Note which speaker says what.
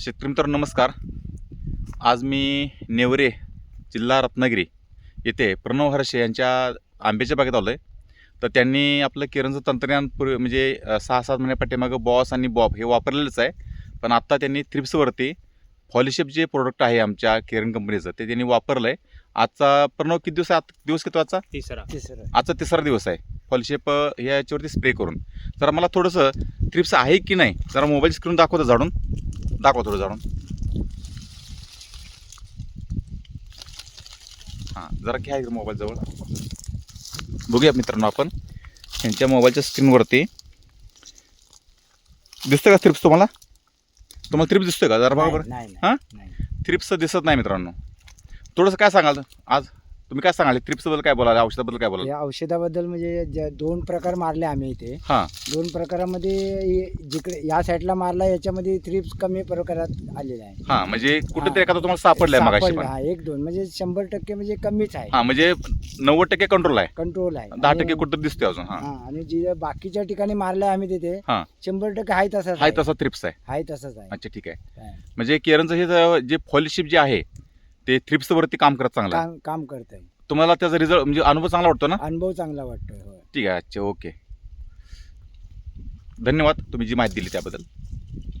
Speaker 1: शेतकरी मित्र नमस्कार. आज मी नेवरे जिल्हा रत्नागिरी येथे प्रणव हर्षे यांच्या आंब्याच्या बागेत आलो आहे तर त्यांनी आपलं किरणचं तंत्रज्ञान पूर्वी म्हणजे सहा सात महिन्या पाठीमागं बॉस आणि बॉब हे वापरलेलंच आहे. पण आत्ता त्यांनी थ्रिप्सवरती फॉलिशिप जे प्रोडक्ट आहे आमच्या किरण कंपनीचं ते त्यांनी वापरलं आहे आजचा प्रणव किती दिवस आहे? आत- दिवस किती आजचा?
Speaker 2: तिसरा.
Speaker 3: तिसरं.
Speaker 1: आजचा तिसरा दिवस आहे. फॉलिशिप ह्या याच्यावरती स्प्रे करून. जरा मला थोडंसं थ्रिप्स आहे की नाही जरा मोबाईल स्क्रीन दाखवतो झाडून. दाखवा थोडं झाडून. हां जरा घ्या मोबाईल जवळ. बघूया मित्रांनो आपण. यांच्या मोबाईलच्या स्क्रीनवरती दिसतं का थ्रिप्स तुम्हाला? तुम्हाला थ्रिप्स दिसतोय का? जरा बघा बरं. हा? थ्रिप्स दिसत नाही मित्रांनो. थोडंसं काय सांगाल आज? तुम्ही काय सांगाल? थ्रिप्सबद्दल काय बोलाल? औषधाबद्दल काय बोलाल?
Speaker 3: या औषधाबद्दल म्हणजे ज्या- दोन प्रकार मारले आम्ही इथे.
Speaker 1: हां.
Speaker 3: दोन प्रकारामध्ये हे जिकडे या साईडला मारला याच्यामध्ये थ्रिप्स कमी प्रकारात आलेला आहे
Speaker 1: हां म्हणजे कुठेतरी एखादा तुम्हाला सापडलाय मगाशी
Speaker 3: सापडला,
Speaker 1: पण.
Speaker 3: हा एक दोन. म्हणजे शंभर टक्के म्हणजे कमीच आहे.
Speaker 1: हां म्हणजे नव्वद टक्के कंट्रोल आहे.
Speaker 3: कंट्रोल आहे.
Speaker 1: दहा
Speaker 3: आणि-
Speaker 1: टक्के कुठं दिसतोय अजून हां.
Speaker 3: हा आणि जे बाकीच्या ठिकाणी मारलाय आम्ही तिथे
Speaker 1: हा.
Speaker 3: शंभर टक्के आहे तसाच
Speaker 1: हाय तसा थ्रिप्स आहे.
Speaker 3: आहे तसाच आहे.
Speaker 1: अच्छा ठीक आहे.
Speaker 3: हा.
Speaker 1: म्हणजे केरनचं हे जे फॉलिशिप जे आहे ते थ्रिप्स वरती काम करत चांगलं.
Speaker 3: काम काम करत आहे.
Speaker 1: तुम्हाला त्याचा रिझल्ट म्हणजे अनुभव चांगला वाटतो ना?
Speaker 3: अनुभव चांगला वाटतोय होय.
Speaker 1: ठीक आहे अच्छा ओके धन्यवाद तुम्ही जी माहिती दिली त्याबद्दल.